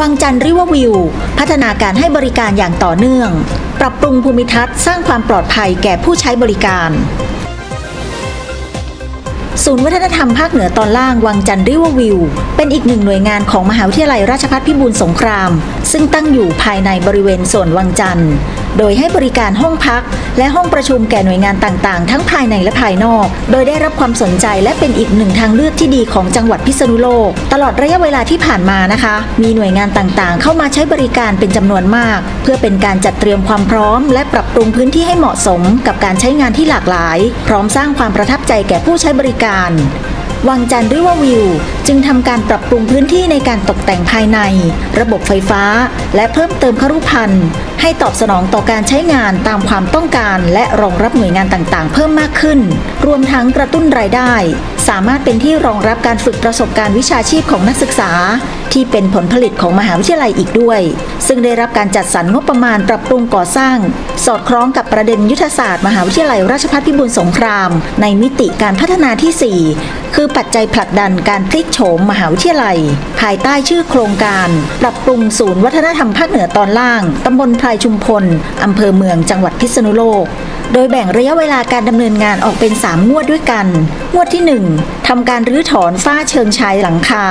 วังจันทร์ริเวอร์วิว พัฒนาการให้บริการอย่างต่อเนื่อง ปรับปรุงภูมิทัศน์สร้างความปลอดภัยแก่ผู้ใช้บริการ ศูนย์วัฒนธรรมภาคเหนือตอนล่างวังจันทร์ริเวอร์วิว เป็นอีกหนึ่งหน่วยงานของมหาวิทยาลัยราชภัฏพิบูลสงคราม ซึ่งตั้งอยู่ภายในบริเวณส่วนวังจันทร์ โดยให้บริการห้องพัก และห้องประชุมแก่หน่วยงานต่างๆ ทั้งภายในและภายนอก โดยได้รับความสนใจและเป็นอีกหนึ่งทางเลือกที่ดีของจังหวัดพิษณุโลก ตลอดระยะเวลาที่ผ่านมานะคะ มีหน่วยงานต่างๆ เข้ามาใช้บริการเป็นจำนวนมาก เพื่อเป็นการจัดเตรียมความพร้อม และปรับปรุงพื้นที่ให้เหมาะสม กับการใช้งานที่หลากหลาย พร้อมสร้างความประทับใจแก่ผู้ใช้บริการการ วังจันทร์ริววิว จึงทำการปรับปรุงพื้นที่ในการตกแต่งภายใน ระบบไฟฟ้า และเพิ่มเติมครุพันธ์ให้ตอบสนองต่อการใช้งานตามความต้องการและรองรับหน่วยงานต่างๆ เพิ่มมากขึ้น รวมทั้งกระตุ้นรายได้ สามารถเป็นที่รองรับการฝึกประสบการณ์วิชาชีพของนักศึกษา ที่เป็นผลผลิตของมหาวิทยาลัยอีกด้วย ซึ่งได้รับการจัดสรรงบประมาณปรับปรุงก่อสร้าง สอดคล้องกับประเด็นยุทธศาสตร์มหาวิทยาลัยราชภัฏพิบูลสงคราม ในมิติการพัฒนาที่ 4 คือปัจจัยผลักดันการพลิกโฉมมหาวิทยาลัย ภายใต้ชื่อโครงการ ปรับปรุงศูนย์วัฒนธรรมภาคเหนือตอนล่าง ตำบลพลายชุมพล อำเภอเมืองจังหวัดพิษณุโลกโดยแบ่งระยะเวลาการดำเนินงานออกเป็น 3 งวดด้วยกัน งวดที่ 1ทำการรื้อถอนฝ้าเชิงชายหลังคา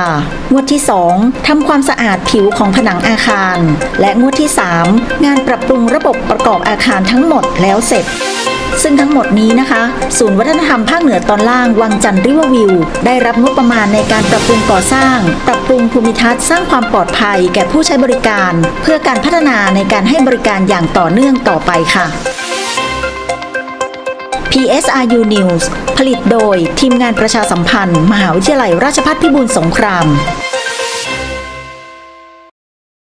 งวดที่ 2ทำความสะอาดผิวของผนังอาคาร และงวดที่ 3 งานปรับปรุงระบบประกอบอาคารทั้งหมดแล้วเสร็จ ซึ่งทั้งหมดนี้นะคะ ศูนย์วัฒนธรรมภาคเหนือตอนล่างวังจันทร์ริเวอร์วิว ได้รับงบประมาณในการปรับปรุงก่อสร้าง ปรับปรุงภูมิทัศน์สร้างความปลอดภัยแก่ผู้ใช้บริการ เพื่อการพัฒนาในการให้บริการอย่างต่อเนื่องต่อไปค่ะ PSRU News ผลิตโดยทีมงานประชาสัมพันธ์ มหาวิทยาลัยราชภัฏพิบูลสงคราม